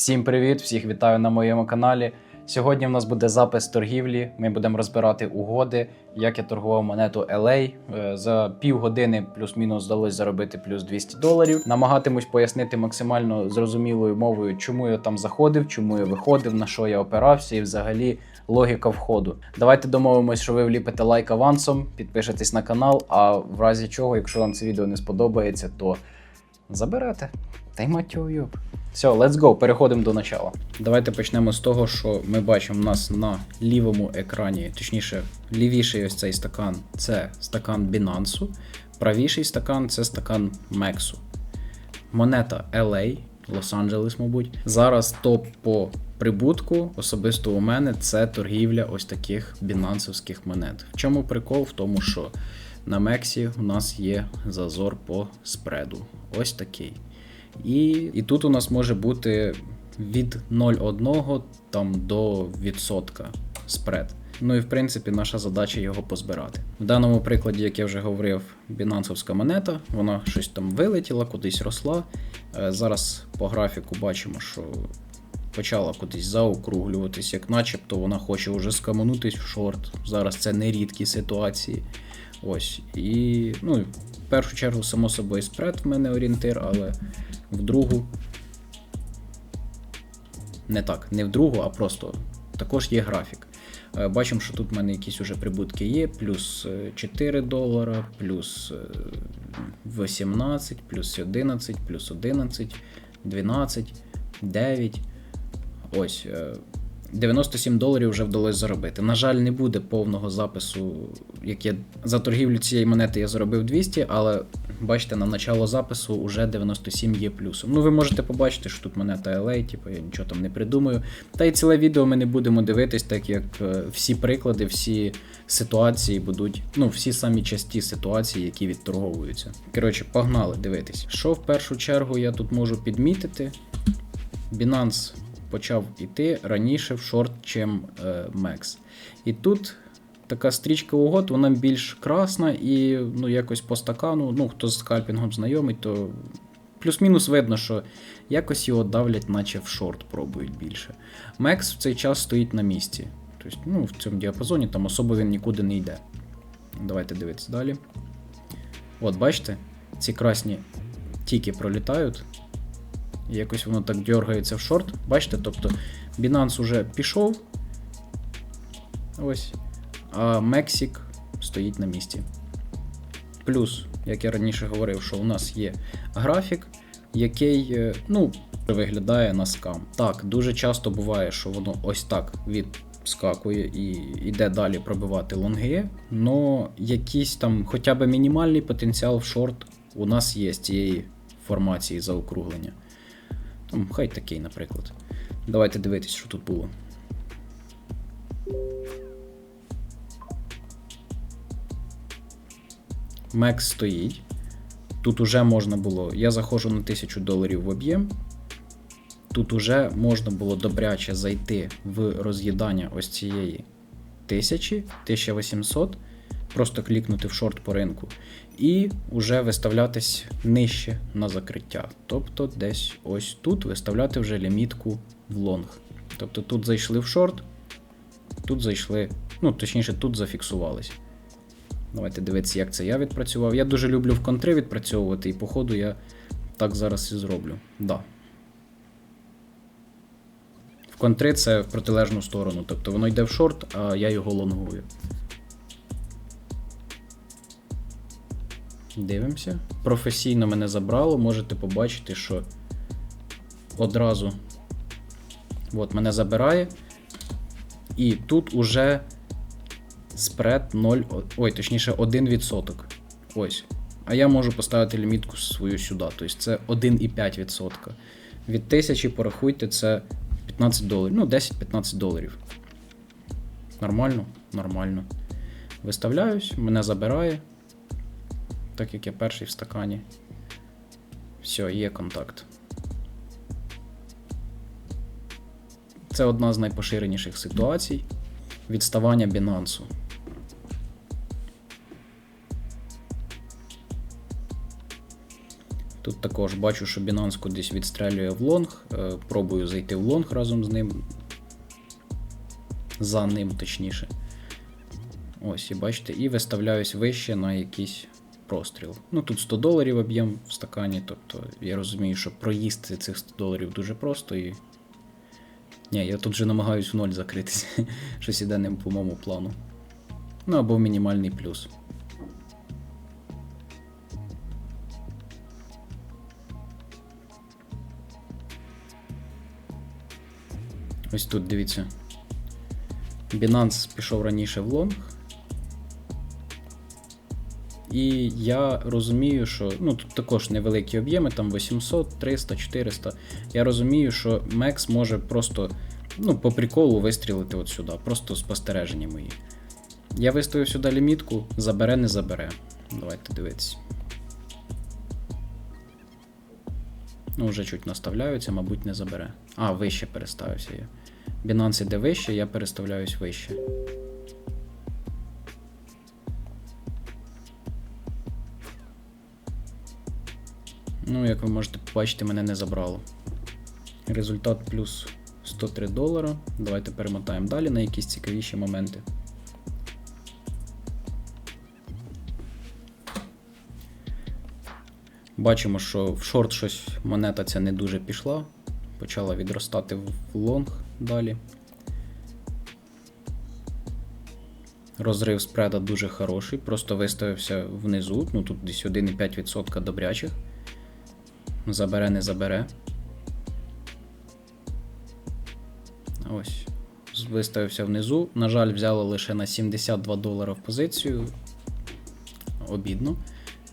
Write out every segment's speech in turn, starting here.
Всім привіт, всіх вітаю на моєму каналі. Сьогодні в нас буде запис торгівлі. Ми будемо розбирати угоди, як я торгував монету LA. Е, За півгодини плюс-мінус вдалося заробити плюс 200 доларів. Намагатимусь пояснити максимально зрозумілою мовою, чому я там заходив, чому я виходив, на що я опирався, і взагалі логіка входу. Давайте домовимось, що ви вліпите лайк авансом, підпишетесь на канал. А в разі чого, якщо вам це відео не сподобається, то заберете. Та й мать його йоб. Все, let's go, переходимо до начала. Давайте почнемо з того, що ми бачимо у нас на лівому екрані, точніше, лівіший ось цей стакан це стакан Binance, правіший стакан це стакан Мексу. Монета LA, Лос-Анджелес, мабуть. Зараз топ по прибутку, особисто у мене, це торгівля ось таких бінансовських монет. В чому прикол? В тому, що на Мексі у нас є зазор по спреду. Ось такий. І, і тут у нас може бути від 0,1 там до відсотка спред. Ну і в принципі наша задача його позбирати. В даному прикладі, як я вже говорив, бінансовська монета, вона щось там вилетіла, кудись росла. Е, Зараз по графіку бачимо, що почала кудись заокруглюватись, як начебто вона хоче вже скаманутись в шорт. Зараз це не рідкі ситуації. Ось. І ну, в першу чергу, само собою, спред в мене орієнтир, але в другу. Не так, не в другу, а просто також є графік. Е, Бачимо, що тут в мене якісь уже прибутки є, плюс е, 4 долара, плюс е, 18, плюс 11, плюс 11, 12, 9. Ось. Е, 97 доларів вже вдалося заробити. На жаль, не буде повного запису, як я за торгівлю цієї монети я заробив 200, але бачите, на начало запису вже 97 є плюсом. Ну, ви можете побачити, що тут монета LA, типу я нічого там не придумаю. Та й ціле відео ми не будемо дивитись, так як е, всі приклади, всі ситуації будуть, ну, всі самі часті ситуації, які відторговуються. Коротше, погнали дивитись. Що в першу чергу я тут можу підмітити? Binance почав іти раніше в шорт, чим е, Мекс. І тут така стрічка угод, вона більш красна і ну, якось по стакану, ну, хто з скальпінгом знайомий, то плюс-мінус видно, що якось його давлять, наче в шорт пробують більше. Мекс в цей час стоїть на місці. Тобто, ну, в цьому діапазоні там особо він нікуди не йде. Давайте дивитися далі. От, бачите, ці красні тільки пролітають. Якось воно так дергається в шорт. Бачите, тобто Binance уже пішов. Ось. А Мексик стоїть на місці. Плюс, як я раніше говорив, що у нас є графік, який, е, ну, виглядає на скам. Так, дуже часто буває, що воно ось так відскакує і йде далі пробивати лонги. Но якийсь там хоча б мінімальний потенціал в шорт у нас є з цієї формації заокруглення. Там, хай такий, наприклад. Давайте дивитись, що тут було. Мекс стоїть. Тут уже можна було. Я заходжу на 1000 доларів в об'єм. Тут уже можна було добряче зайти в роз'їдання ось цієї 1000, 1800, просто клікнути в шорт по ринку, і вже виставлятись нижче на закриття. Тобто десь ось тут виставляти вже лімітку в лонг. Тобто тут зайшли в шорт, тут зайшли, ну точніше, тут зафіксувались. Давайте дивитися, як це я відпрацював. Я дуже люблю в контри відпрацьовувати, і походу я так зараз і зроблю. Да. В контри це в протилежну сторону. Тобто воно йде в шорт, а я його лонгую. Дивимося. Професійно мене забрало. Можете побачити, що одразу от мене забирає. І тут уже спред 0, ой, точніше 1%. Ось. А я можу поставити лімітку свою сюди. Тобто це 1,5%. Від 1000 порахуйте, це 15 доларів. Ну, 10-15 доларів. Нормально? Нормально. Виставляюсь, мене забирає. Так як я перший в стакані. Все, є контакт. Це одна з найпоширеніших ситуацій відставання Binance. Тут також бачу, що Binance кудись відстрелює в лонг. Е, Пробую зайти в лонг разом з ним. За ним, точніше. Ось, і бачите, і виставляюсь вище на якийсь простріл. Ну тут 100 доларів об'єм в стакані, тобто я розумію, що проїсти цих 100 доларів дуже просто і. Ні, я тут вже намагаюсь в ноль закритися. Щось іде не по моєму плану. Ну або мінімальний плюс. Ось тут дивіться. Binance пішов раніше в лонг. І я розумію, що ну тут також невеликі об'єми, там 800, 300, 400. Я розумію, що Мекс може просто ну, по приколу вистрілити от сюди, просто спостереження мої. Я виставив сюди лімітку, забере, не забере. Давайте дивитися. Ну, вже чуть наставляються, мабуть, не забере. А, вище переставився я. Binance іде вище, я переставляюсь вище. Ну, як ви можете побачити, мене не забрало. Результат плюс 103 долара. Давайте перемотаємо далі на якісь цікавіші моменти. Бачимо, що в шорт щось монета ця не дуже пішла. Почала відростати в лонг далі. Розрив спреда дуже хороший, просто виставився внизу. Ну тут десь 1,5% добрячих. Забере, не забере. Ось. Виставився внизу. На жаль, взяли лише на 72 долара в позицію. Обідно.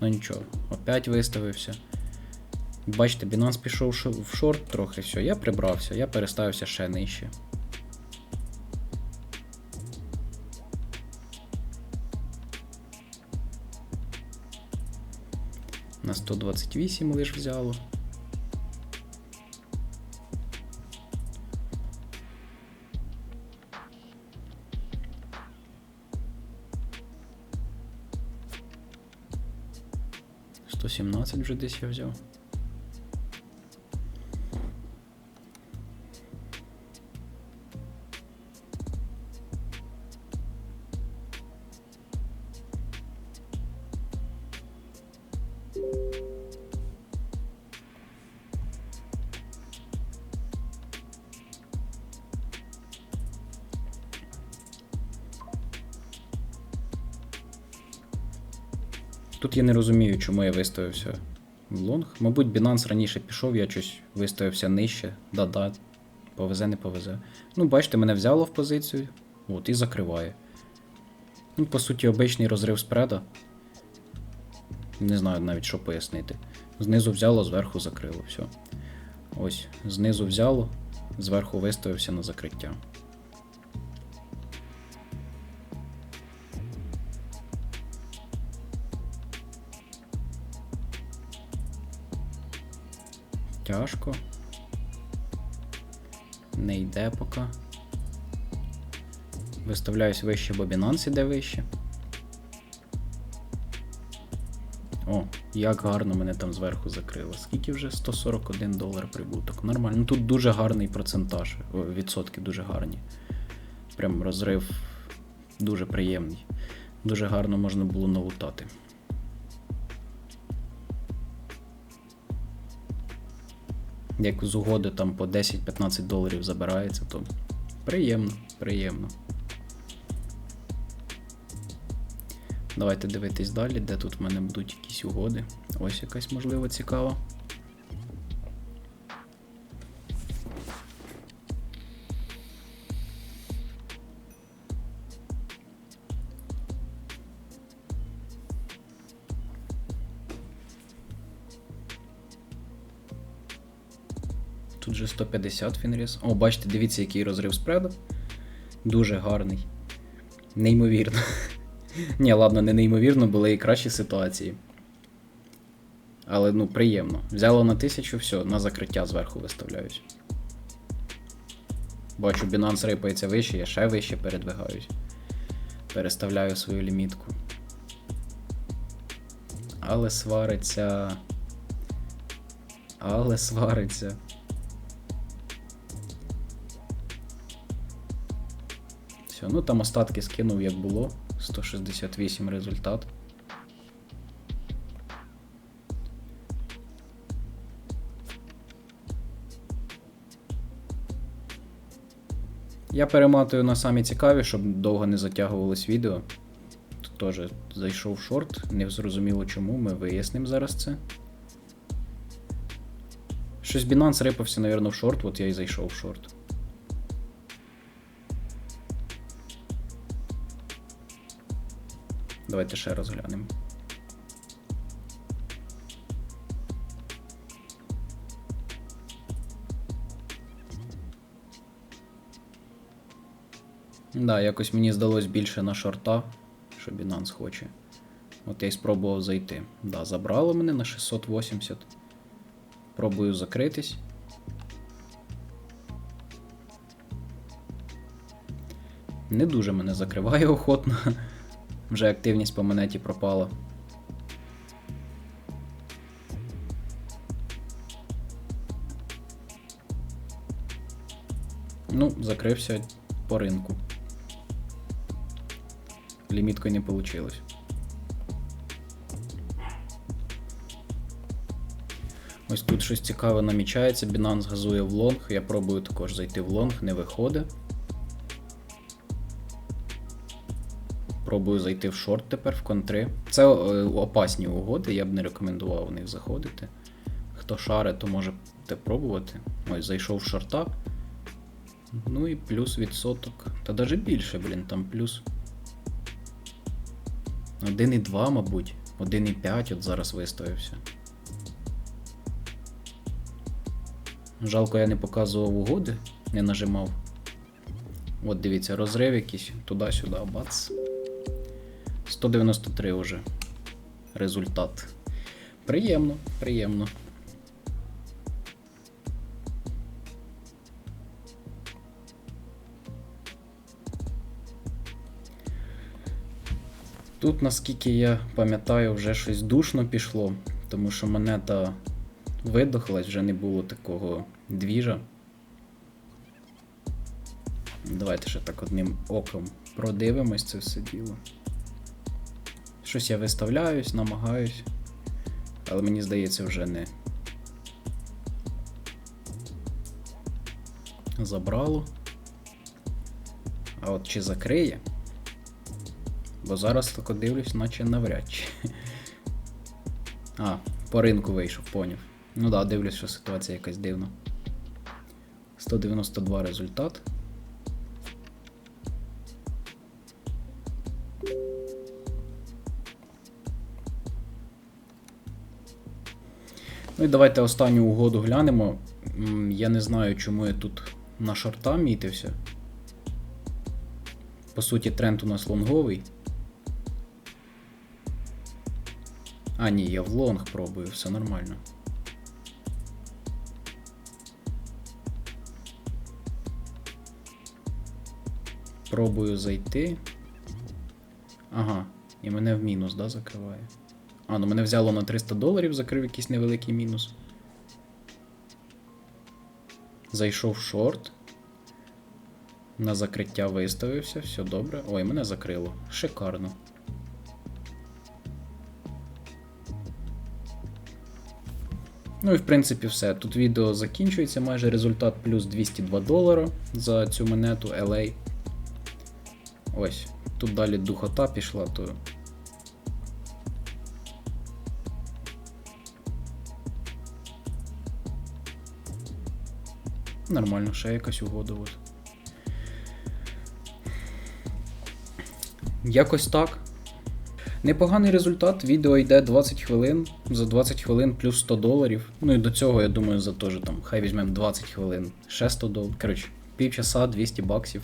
Ну нічого, опять виставився. Бачите, Binance пішов в шорт трохи, все, я прибрався, я переставився ще нижче. 128 лиш взяло. Сімнадцять вже десь я взяв. Тут я не розумію, чому я виставився в лонг. Мабуть, Binance раніше пішов, я щось виставився нижче. Да-да, повезе, не повезе. Ну, бачите, мене взяло в позицію. От, і закриває. Ну, по суті, обичний розрив спреда. Не знаю навіть, що пояснити. Знизу взяло, зверху закрило. Все. Ось, знизу взяло, зверху виставився на закриття. Тяжко. Не йде поки. Виставляюсь вище, бо Binance іде вище. О, як гарно мене там зверху закрило. Скільки вже 141 долар прибуток. Нормально. Ну тут дуже гарний процентаж. Відсотки дуже гарні. Прям розрив дуже приємний. Дуже гарно можна було налутати. Як з угоди там по 10-15 доларів забирається, то приємно, приємно. Давайте дивитись далі, де тут в мене будуть якісь угоди. Ось якась можливо цікава. Тут же 150 фінріс. О, бачите, дивіться, який розрив спреду. Дуже гарний. Неймовірно. Ні, ладно, не неймовірно, були і кращі ситуації. Але ну, приємно. Взяло на 1000, все, на закриття зверху виставляюсь. Бачу, Binance рипається вище, я ще вище передвигаюсь. Переставляю свою лімітку. Але свариться Але свариться. Все, ну там остатки скинув як було. 168 результат. Я перематую на самі цікаві, щоб довго не затягувалось відео. Тут теж зайшов шорт, не зрозуміло чому, ми вияснимо зараз це. Щось Binance рипався, навірно, в шорт, от я і зайшов в шорт. Давайте ще раз глянемо. Да, якось мені здалось більше на шорта, що Binance хоче. От я й спробував зайти. Да, забрало мене на 680. Пробую закритись. Не дуже мене закриває охотно. Вже активність по монеті пропала. Ну, закрився по ринку. Ліміткою не вийшло. Ось тут щось цікаве намічається. Binance газує в лонг. Я пробую також зайти в лонг, не виходить. Пробую зайти в шорт тепер в контри. Це е, опасні угоди, я б не рекомендував в них заходити. Хто шаре, то може пробувати. Ось зайшов в шорта. Ну і плюс відсоток. Та навіть більше, блін, там плюс. 1,2, мабуть. 1,5 от зараз виставився. Жалко, я не показував угоди, не нажимав. От дивіться, розрив якийсь туди-сюди, бац. 193 вже. Результат. Приємно, приємно. Тут, наскільки я пам'ятаю, вже щось душно пішло, тому що монета видохлась, вже не було такого двіжа. Давайте ще так одним оком продивимось це все діло. Щось я виставляюсь, намагаюсь, але мені здається, вже не забрало. А от чи закриє? Бо зараз тако дивлюсь, наче навряд чи. А, по ринку вийшов, поняв. Ну да, дивлюсь, що ситуація якась дивна. 192 результат. Ну і давайте останню угоду глянемо. Я не знаю, чому я тут на шорта мітився. По суті, тренд у нас лонговий. А, ні, я в лонг пробую, все нормально. Пробую зайти. Ага, і мене в мінус, да, закриває. А, ну мене взяло на 300 доларів, закрив якийсь невеликий мінус. Зайшов шорт. На закриття виставився, все добре. Ой, мене закрило. Шикарно. Ну і в принципі все. Тут відео закінчується. Майже результат плюс 202 долара за цю монету LA. Ось. Тут далі духота пішла, то. Нормально, ще якась угода. От. Якось так. Непоганий результат. Відео йде 20 хвилин. За 20 хвилин плюс 100 доларів. Ну і до цього, я думаю, за теж там, хай візьмемо 20 хвилин, ще 100 доларів. Коротше, півчаса 200 баксів.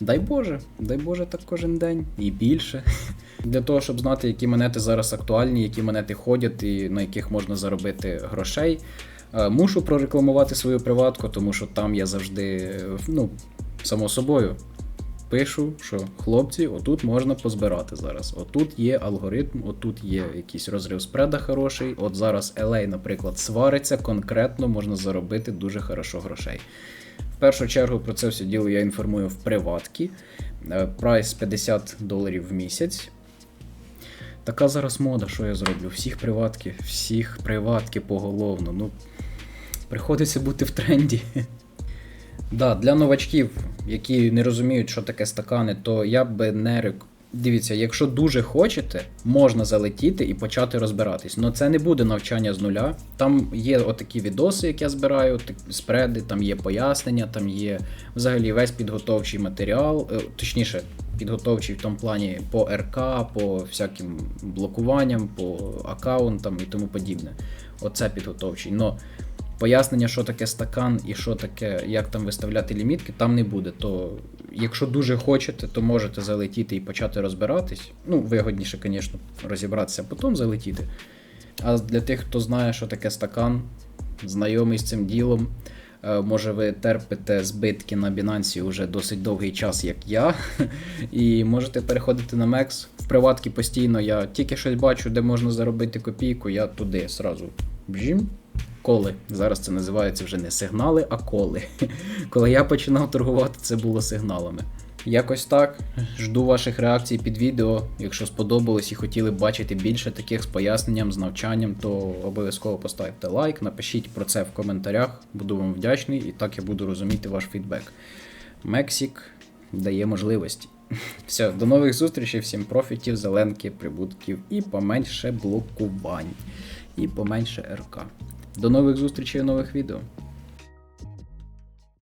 Дай Боже, дай Боже, так кожен день і більше. Для того, щоб знати, які монети зараз актуальні, які монети ходять і на яких можна заробити грошей. Е, Мушу прорекламувати свою приватку, тому що там я завжди, ну, само собою, пишу, що хлопці, отут можна позбирати зараз. Отут є алгоритм, отут є якийсь розрив спреда хороший. От зараз LA, наприклад, свариться, конкретно можна заробити дуже хорошо грошей. В першу чергу про це все діло я інформую в приватки. Е, Прайс 50 доларів в місяць. Така зараз мода, що я зроблю? Всіх приватки, всіх приватки поголовно. Ну, приходиться бути в тренді. Да, для новачків, які не розуміють, що таке стакани, то я би не рек... Дивіться, якщо дуже хочете, можна залетіти і почати розбиратись. Но це не буде навчання з нуля. Там є отакі відоси, як я збираю, спреди, там є пояснення, там є взагалі весь підготовчий матеріал, е, точніше, підготовчий в тому плані по РК, по всяким блокуванням, по аккаунтам і тому подібне. Оце підготовчий. Но пояснення, що таке стакан і що таке, як там виставляти лімітки, там не буде. То якщо дуже хочете, то можете залетіти і почати розбиратись. Ну, вигодніше, звісно, розібратися, а потім залетіти. А для тих, хто знає, що таке стакан, знайомий з цим ділом. е, Може, ви терпите збитки на Binance уже досить довгий час, як я, і можете переходити на MEX. В приватки постійно я тільки щось бачу, де можна заробити копійку, я туди сразу бжім. Коли. Зараз це називається вже не сигнали, а коли. Коли я починав торгувати, це було сигналами. Якось так. Жду ваших реакцій під відео. Якщо сподобалось і хотіли бачити більше таких з поясненням, з навчанням, то обов'язково поставте лайк, напишіть про це в коментарях. Буду вам вдячний, і так я буду розуміти ваш фідбек. Мексік дає можливості. Все, до нових зустрічей, всім профітів, зеленки, прибутків і поменше блокувань, і поменше РК. До нових зустрічей у нових відео.